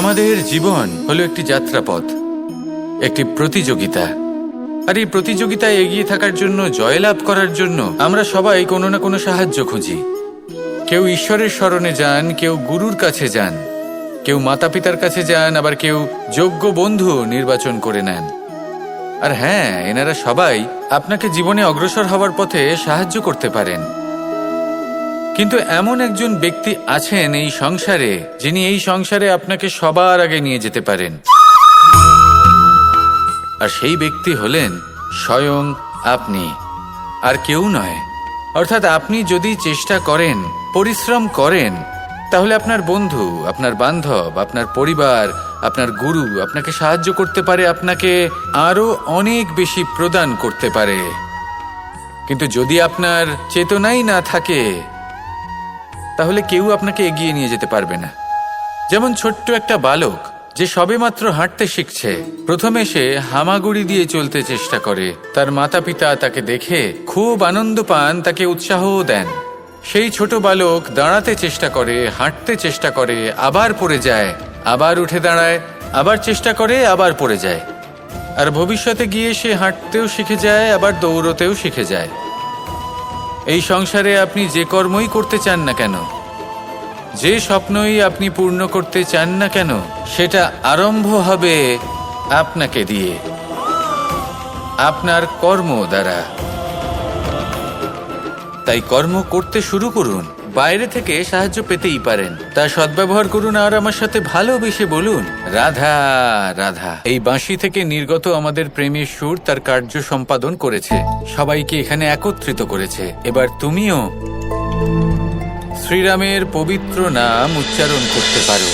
আমাদের জীবন হলো একটি যাত্রাপথ, একটি প্রতিযোগিতা। আর এই প্রতিযোগিতায় এগিয়ে থাকার জন্য, জয়লাভ করার জন্য আমরা সবাই কোনো না কোনো সাহায্য খুঁজি। কেউ ঈশ্বরের স্মরণে যান, কেউ গুরুর কাছে যান, কেউ মাতা পিতার কাছে যান, আবার কেউ যোগ্য বন্ধু নির্বাচন করে নেন। আর হ্যাঁ এনারা সবাই আপনাকে জীবনে অগ্রসর হওয়ার পথে সাহায্য করতে পারেন। কিন্তু এমন একজন ব্যক্তি আছেন এই সংসারে, যিনি এই সংসারে আপনাকে সবার আগে নিয়ে যেতে পারেন। আর সেই ব্যক্তি হলেন স্বয়ং আপনি। আর কেউ নয়। অর্থাৎ আপনি যদি চেষ্টা করেন, পরিশ্রম করেন, তাহলে আপনার বন্ধু, আপনার বান্ধব, আপনার পরিবার, আপনার গুরু আপনাকে সাহায্য করতে পারে, আপনাকে আরও অনেক বেশি প্রদান করতে পারে। কিন্তু যদি আপনার চেতনাই না থাকে তাহলে কেউ আপনাকে এগিয়ে নিয়ে যেতে পারবে না। যেমন ছোট্ট একটা বালক, যে সবেমাত্র হাঁটতে শিখছে। প্রথমে সে হামাগুড়ি দিয়ে চলতে চেষ্টা করে। তার মাতা পিতা তাকে দেখে খুব আনন্দ পান, তাকে উৎসাহও দেন। সেই ছোট বালক দাঁড়াতে চেষ্টা করে, হাঁটতে চেষ্টা করে, আবার পড়ে যায়, আবার উঠে দাঁড়ায়, আবার চেষ্টা করে, আবার পড়ে যায়। আর ভবিষ্যতে গিয়ে সে হাঁটতেও শিখে যায়, আবার দৌড়তেও শিখে যায়। এই সংসারে আপনি যে কর্মই করতে চান না কেন? যে স্বপ্নই আপনি পূর্ণ করতে চান না কেন, সেটা আরম্ভ হবে আপনাকে দিয়ে। আপনার কর্ম দ্বারা। তাই কর্ম করতে শুরু করুন। বাইরে থেকে সাহায্য পেতেই পারেন। তা সদ্ব্যবহার করুন আর আমার সাথে ভালোবেসে বলুন। রাধা রাধা। এই বাঁশি থেকে নির্গত আমাদের প্রেমের সুর তার কার্য সম্পাদন করেছে। সবাইকে এখানে একত্রিত করেছে। এবার তুমিও শ্রীরামের পবিত্র নাম উচ্চারণ করতে পারো।